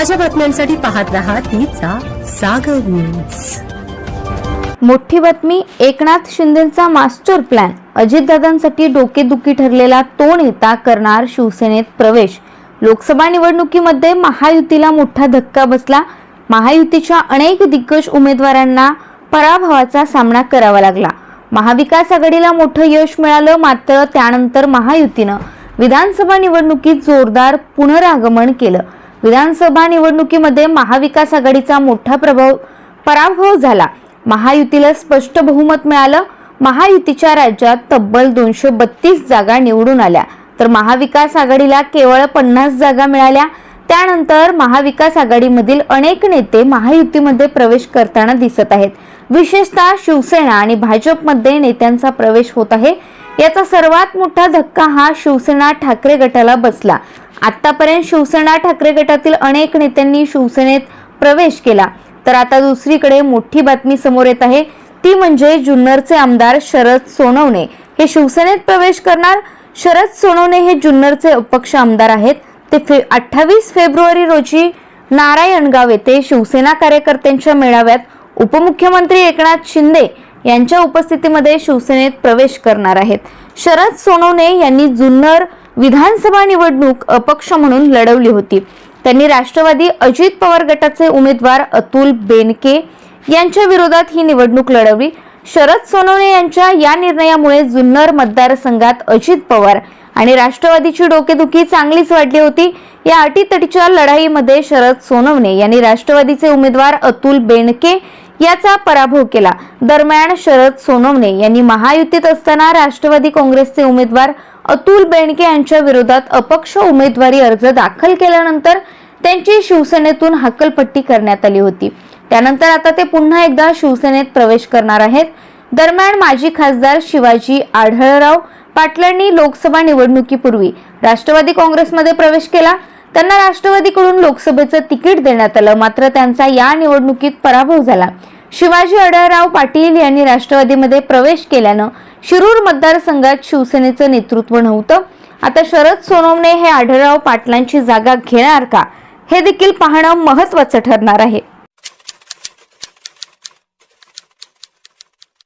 ताज्या बातम्यांसाठी पाहत रहा तिचा सागर न्यूज मोठी बातमी एकनाथ शिंदेचा मास्टर प्लॅन अजितदादांसाठी डोकेदुखी ठरलेला तो नेता करणार शिवसेनेत प्रवेश. लोकसभा निवडणुकीमध्ये महायुतीला मोठा धक्का बसला. महायुतीच्या अनेक दिग्गज उमेदवारांना पराभवाचा सामना करावा लागला. महाविकास आघाडीला मोठं यश मिळालं मात्र त्यानंतर महायुतीनं विधानसभा निवडणुकीत जोरदार पुनरागमन केलं. विधानसभा निवडणुकीमध्ये महाविकास आघाडीचा मोठा प्रभाव पराभव झाला. महायुतीला स्पष्ट बहुमत मिळालं. महायुतीच्या राज्यात तब्बल दोनशे बत्तीस जागा निवडून आल्या. तर महाविकास आघाडीला केवळ पन्नास जागा मिळाल्या. त्यानंतर महाविकास आघाडीमधील अनेक नेते महायुतीमध्ये प्रवेश करताना दिसत आहेत. विशेषतः शिवसेना आणि भाजपमध्ये नेत्यांचा प्रवेश होत आहे. याचा सर्वात मोठा धक्का हा शिवसेना ठाकरे गटाला बसला. आतापर्यंत शिवसेना ठाकरे गटातील अनेक नेत्यांनी शिवसेनेत प्रवेश केला. तर आता दुसरीकडे मोठी बातमी समोर येत आहे. ती म्हणजे जुन्नरचे आमदार शरद सोनवणे. हे शिवसेनेत प्रवेश करणार. शरद सोनवणे हे जुन्नरचे अपक्ष आमदार आहेत. ते फे अठ्ठावीस फेब्रुवारी रोजी नारायणगाव येथे शिवसेना कार्यकर्त्यांच्या मेळाव्यात उपमुख्यमंत्री एकनाथ शिंदे यांच्या उपस्थितीमध्ये शिवसेनेत प्रवेश करणार आहेत. शरद सोनवणे यांनी जुन्नर विधानसभा निवडणूक अपक्ष म्हणून लढवली होती. त्यांनी राष्ट्रवादी अजित पवार गटाचे उमेदवार अतुल बेनके यांच्या विरोधात ही निवडणूक लढवली. शरद सोनवणे यांच्या या निर्णयामुळे जुन्नर मतदारसंघात अजित पवार आणि राष्ट्रवादीची डोकेदुखी चांगलीच वाढली होती. या अटीतटीच्या लढाईमध्ये शरद सोनवणे यांनी राष्ट्रवादीचे उमेदवार अतुल बेनके याचा पराभव केला. दरम्यान शरद सोनवणे यांनी महायुतीत असताना राष्ट्रवादी काँग्रेसचे उमेदवार अतुल बेणके यांच्या विरोधात अपक्ष उमेदवारी अर्ज दाखल केल्यानंतर त्यांची शिवसेनेतून हकलपट्टी करण्यात आली होती. त्यानंतर आता ते पुन्हा एकदा शिवसेनेत प्रवेश करणार आहेत. दरम्यान माजी खासदार शिवाजी आढळराव पाटलांनी लोकसभा निवडणुकीपूर्वी राष्ट्रवादी काँग्रेसमध्ये प्रवेश केला. त्यांना राष्ट्रवादीकडून लोकसभेचं तिकीट देण्यात आलं. मात्र त्यांचा या निवडणुकीत पराभव झाला. शिवाजी आढळराव पाटील यांनी राष्ट्रवादीमध्ये प्रवेश केल्यानं शिरूर मतदारसंघात शिवसेनेचं नेतृत्व नव्हतं. आता शरद सोनवणे हे आढळराव पाटलांची जागा घेणार का? हे देखील पाहणं महत्वाचं ठरणार आहे.